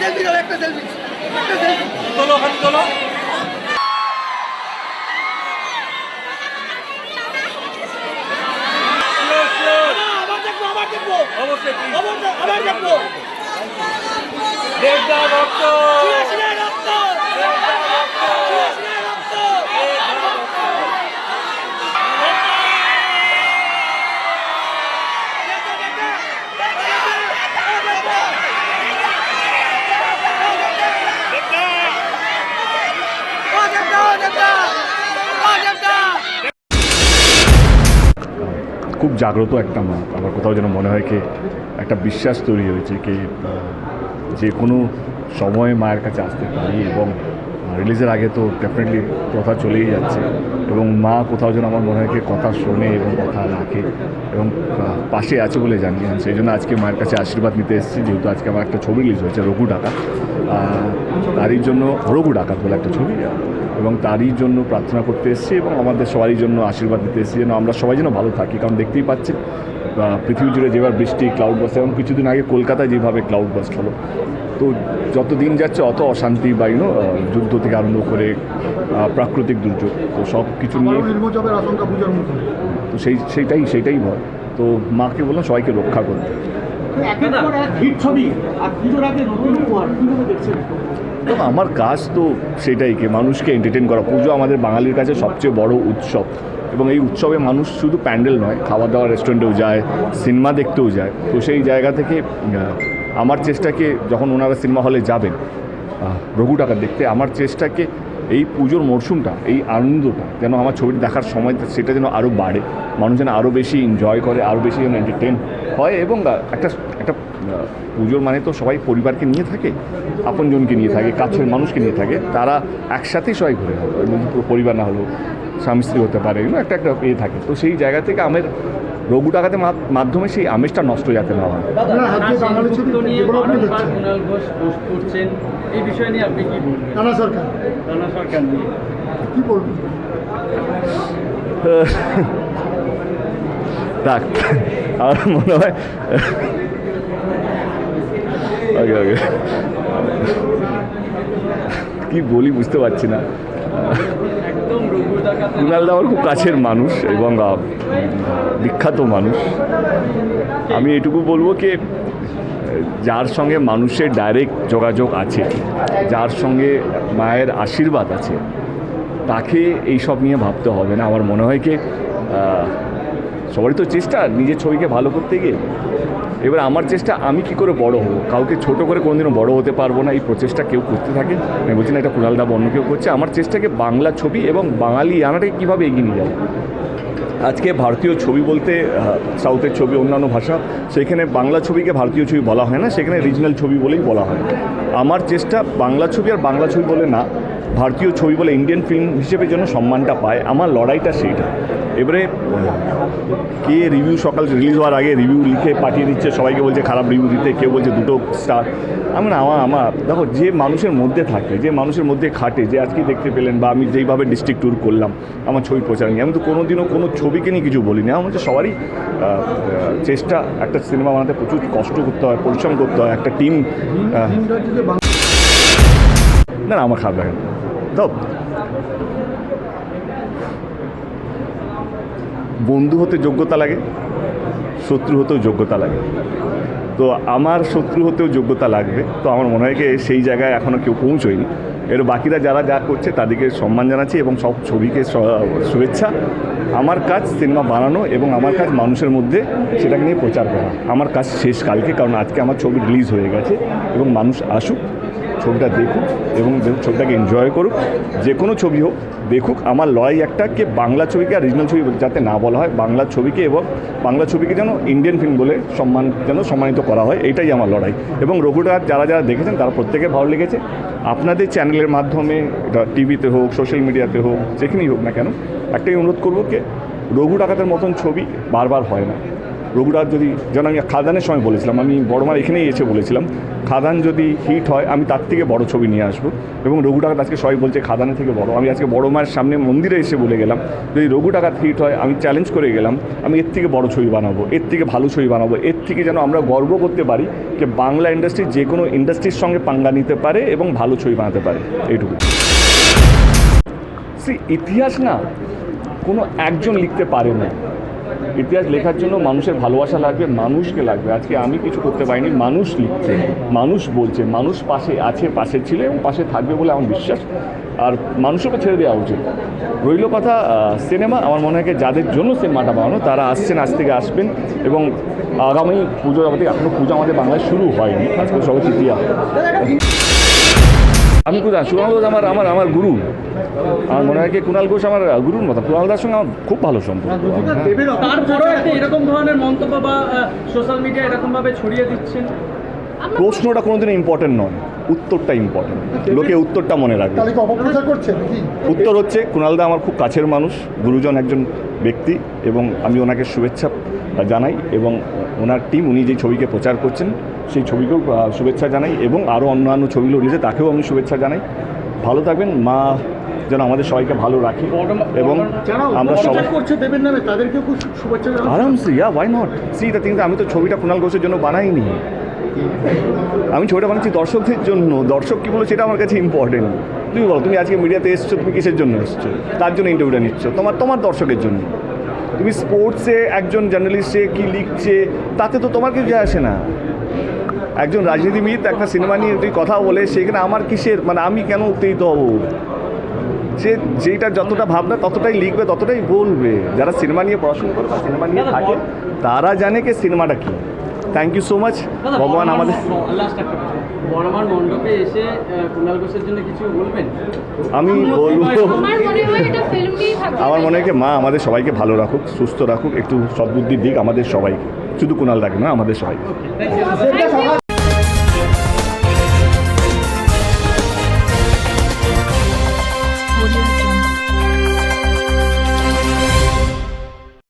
Selfie দাও একটা selfie একটা সেলফি তোলো হাত তোলো। অবশ্যই আবার দেখ- আবার দেখব। দেখ দাও খুব জাগ্রত একটা মা। আমার কোথাও যেন মনে হয় কি একটা বিশ্বাস তৈরি হয়েছে কি যে কোনো সময় মায়ের কাছে আসতে পারি এবং রিলিজের আগে তো ডেফিনেটলি কথা চলেই যাচ্ছে এবং মা কোথাও যেন আমার মনে হয় কি কথা শোনে এবং কথা রাখে এবং পাশে আছে বলে জানি সেই জন্য আজকে মায়ের কাছে আশীর্বাদ নিতে এসেছি, যেহেতু আজকে আমার একটা ছবি রিলিজ হয়েছে, রঘু ডাকা তারই জন্য রঘু ডাকাত বলে একটা ছবি এবং তারই জন্য প্রার্থনা করতে এসেছি এবং আমাদের সবারই জন্য আশীর্বাদ দিতে এসেছি যেন আমরা সবাই যেন ভালো থাকি। কারণ দেখতেই পাচ্ছি পৃথিবী জুড়ে যেভাবে বৃষ্টি ক্লাউড বাস্ট এবং কিছুদিন আগে কলকাতায় যেভাবে ক্লাউড বাস্ট হলো তো যত দিন যাচ্ছে অত অশান্তি বা ইউনো যুদ্ধ থেকে আরম্ভ করে প্রাকৃতিক দুর্যোগ তো সব কিছু নিয়ে আবারও নির্মচাপের আশঙ্কা পূজার মতো তো সেই সেইটাই সেইটাই ভয়। তো মাকে বললাম সবাইকে রক্ষা করতে। একের পর এক হিট ছবি আর পুজোর আগে নতুন উপহার কীভাবে দেখছেন? তো আমার কাজ তো সেটাই কি মানুষকে এন্টারটেন করা। পুজো আমাদের বাঙালির কাছে সবচেয়ে বড় উৎসব। এবং এই উৎসবে মানুষ শুধু প্যান্ডেল নয় খাওয়া দাওয়া রেস্টুরেন্টেও যায়, সিনেমা দেখতেও যায়। তো সেই জায়গা থেকে আমার চেষ্টাকে যখন ওনারা সিনেমা হলে যাবেন রঘু টাকা দেখতে, আমার চেষ্টাকে এই পুজোর মরশুমটা, এই আনন্দটা যেন আমার ছবিটা দেখার সময় সেটা যেন আরও বাড়ে, মানুষ যেন আরও বেশি এনজয় করে আরও বেশি যেন এন্টারটেন হয় এবং একটা একটা পুজোর মানে তো সবাই পরিবারকে নিয়ে থাকে, আপনজনকে নিয়ে থাকে, কাছের মানুষকে নিয়ে থাকে, তারা একসাথেই সবাই ঘুরে মধ্যে পুরো পরিবার না হলেও স্বামী স্ত্রী হতে পারে একটা একটা এ থাকে। তো সেই জায়গা থেকে আমার রঘু টাকাতে মাধ্যমে সেই আমেজটা নষ্ট যাতে না হয় এই বিষয় নিয়ে আপনি কি বলবেন? সরকার। সরকার নিয়ে। কি বলবেন? থাক আমার মনে হয় ওকে ওকে কি বলি বুঝতে পারছি না। ডাকাতে কুণালদা আমার খুব কাছের মানুষ এবং বিখ্যাত মানুষ। আমি এটুকু বলব কি, যার সঙ্গে মানুষের ডাইরেক্ট যোগাযোগ আছে, যার সঙ্গে মায়ের আশীর্বাদ আছে, তাকে এইসব নিয়ে ভাবতে হবে না। আমার মনে হয় কি সবারই তো চেষ্টা নিজের ছবিকে ভালো করতে গিয়ে। এবার আমার চেষ্টা, আমি কি করে বড় হব? কাউকে ছোট করে কোনোদিনও বড় হতে পারব না। এই প্রচেষ্টা কেউ করতে থাকে। আমি বলছি, না, এটা কুণালদা অন্য কেউ করছে। আমার চেষ্টাকে বাংলা ছবি এবং বাঙালি আনাটাকে কীভাবে এগিয়ে নিয়ে যাব? আজকে ভারতীয় ছবি বলতে সাউথের ছবি, অন্যান্য ভাষা, সেখানে বাংলা ছবিকে ভারতীয় ছবি বলা হয় না, সেখানে রিজনাল ছবি বলেই বলা হয়। আমার চেষ্টা বাংলা ছবি আর বাংলা ছবি বলে না, ভারতীয় ছবি বলে ইন্ডিয়ান ফিল্ম হিসেবে যেন সম্মানটা পায়, আমার লড়াইটা সেইটা। এবারে কে রিভিউ সকাল রিলিজ হওয়ার আগে রিভিউ লিখে পাঠিয়ে দিচ্ছে, সবাইকে বলছে খারাপ রিভিউ দিতে, কেউ বলছে দুটো স্টার আমি না আমার আমার, দেখো, যে মানুষের মধ্যে থাকে, যে মানুষের মধ্যে খাটে, যে আজকে দেখতে পেলেন বা আমি যেইভাবে ডিস্ট্রিক্ট ট্যুর করলাম, আমার ছবি প্রচার নিয়ে, আমি তো কোনোদিনও কোনো ছবিকে নিয়ে কিছু বলিনি। আমার হচ্ছে সবারই চেষ্টা, একটা সিনেমা বানাতে প্রচুর কষ্ট করতে হয়, পরিশ্রম করতে হয়, একটা টিম না আমার খারাপ লাগে না। বন্ধু হতে যোগ্যতা লাগে, শত্রু হতেও যোগ্যতা লাগে। তো আমার শত্রু হতেও যোগ্যতা লাগবে। তো আমার মনে হয় সেই জায়গায় এখনও কেউ পৌঁছয়নি। এর বাকিরা যারা যা করছে তাদেরকে সম্মান জানাচ্ছি এবং সব ছবিকে শুভেচ্ছা। আমার কাজ সিনেমা বানানো এবং আমার কাজ মানুষের মধ্যে সেটাকে নিয়ে প্রচার করা। আমার কাজ শেষ কালকে, কারণ আজকে আমার ছবি রিলিজ হয়ে গেছে এবং মানুষ আসুক। ছবিটা দেখুক এবং ছবিটাকে এনজয় করুক, যে কোনো ছবি হোক, দেখুক আমার লড়াই একটা কে বাংলা ছবিকে আর রিজনাল ছবি যাতে না বলা হয়, বাংলা ছবিকে এবং বাংলা ছবিকে যেন ইন্ডিয়ান ফিল্ম বলে সম্মান, যেন সম্মানিত করা হয়, এটাই আমার লড়াই। এবং রঘুটা যারা যারা দেখেছেন, তারা প্রত্যেকে ভালো লেগেছে। আপনাদের চ্যানেলের মাধ্যমে, এটা টিভিতে হোক সোশ্যাল মিডিয়াতে হোক, যেখানেই হোক না কেন, একটাই অনুরোধ করব কে রঘু ডাকাতের মতন ছবি বারবার হয় না। রঘুরাজ যদি যেন আমি খাদানের সময় বলেছিলাম, আমি বড়মার এখানেই এসে বলেছিলাম, খাদান যদি হিট হয়, আমি তার থেকে বড় ছবি নিয়ে আসব। এবং রঘু ডাকাত আজকে সবাই বলছে খাদানের থেকে বড়। আমি আজকে বড় মায়ের সামনে মন্দিরে এসে বলে গেলাম, যদি রঘু ডাকাত হিট হয়, আমি চ্যালেঞ্জ করে গেলাম, আমি এর থেকে বড় ছবি বানাবো, এর থেকে ভালো ছবি বানাবো, এর থেকে যেন আমরা গর্ব করতে পারি যে বাংলা ইন্ডাস্ট্রি যে কোনো ইন্ডাস্ট্রির সঙ্গে পাঙ্গা নিতে পারে এবং ভালো ছবি বানাতে পারে। এইটুকু। সি ইতিহাস না কোনো একজন লিখতে পারে না। ইতিহাস লেখার জন্য মানুষের ভালোবাসা লাগবে, মানুষকে লাগবে। আজকে আমি কিছু করতে পারিনি, মানুষ লিখছে, মানুষ বলছে, মানুষ পাশে আছে, পাশে ছিল এবং পাশে থাকবে বলে আমার বিশ্বাস। আর মানুষকে ছেড়ে দেওয়া উচিত। রইল কথা সিনেমা, আমার মনে হয় যাদের জন্য সিনেমাটা বানানো, তারা আসছেন, আজ থেকে আসবেন এবং আগামী পুজো আমাদের এখনও পুজো আমাদের বাংলায় শুরু হয়নি। আজকে সবাই তৃতীয়া আমি কোথায়? সুকান্ত ঘোষ আমার আমার আমার গুরু। আমার মনে হয় কি কুণাল ঘোষ আমার গুরুর মতো। কুণাল দার সঙ্গে আমার খুব ভালো সম্পর্ক। তারপরেও একটা এরকম ধরনের মন্তব্য বা সোশ্যাল মিডিয়া এরকম ভাবে ছড়িয়ে দিচ্ছেন? প্রশ্নটা কোনোদিন ইম্পর্টেন্ট নয়। উত্তরটা ইম্পর্টেন্ট লোকে উত্তরটা মনে রাখবে। উত্তর হচ্ছে কুণালদা আমার খুব কাছের মানুষ গুরুজন একজন ব্যক্তি এবং আমি ওনাকে শুভেচ্ছা জানাই এবং ওনার টিম উনি যে ছবিকে প্রচার করছেন সেই ছবিকেও শুভেচ্ছা জানাই এবং আরও অন্যান্য ছবিগুলো রয়েছে তাকেও আমি শুভেচ্ছা জানাই। ভালো থাকবেন মা যেন আমাদের সবাইকে ভালো রাখি এবং আমরা সবাই আরামসে yeah why not see the thing আমি তো ছবিটা কুণাল ঘোষের জন্য বানাইনি। আমি ছবিটা বানাচ্ছি দর্শকদের জন্য। দর্শক কী বলো সেটা আমার কাছে ইম্পর্টেন্ট তুমি বলো তুমি আজকে মিডিয়াতে এসছো তুমি কিসের জন্য এসছো? তার জন্য ইন্টারভিউটা নিচ্ছ? তোমার তোমার দর্শকের জন্য। তুমি স্পোর্টসে একজন জার্নালিস্টে কি লিখছে তাতে তো তোমার কিছু যায় আসে না। একজন রাজনীতিবিদ একটা সিনেমা নিয়ে তুই কথা বলে সেখানে আমার কিসের মানে আমি কেন উত্তেজিত হব? সে যেটা যতটা ভাবনা ততটাই লিখবে ততটাই বলবে। যারা সিনেমা নিয়ে পড়াশোনা করে বা সিনেমা নিয়ে থাকে তারা জানে কে সিনেমাটা কী। থ্যাংক ইউ সো মাচ ভগবান আমাদের লাস্ট একটা কথা। বড়মার মণ্ডপে এসে কুণাল ঘোষের জন্য কিছু বলবেন? আমি বলব আমার মনে হয় এটা ফিল্মই থাকবে। আমার মনে হয় কি মা আমাদের সবাইকে ভালো রাখুক সুস্থ রাখুক একটু সদ্বুদ্ধির দিক আমাদের সবাইকে। শুধু কুণাল রাখে না আমাদের সবাইকে।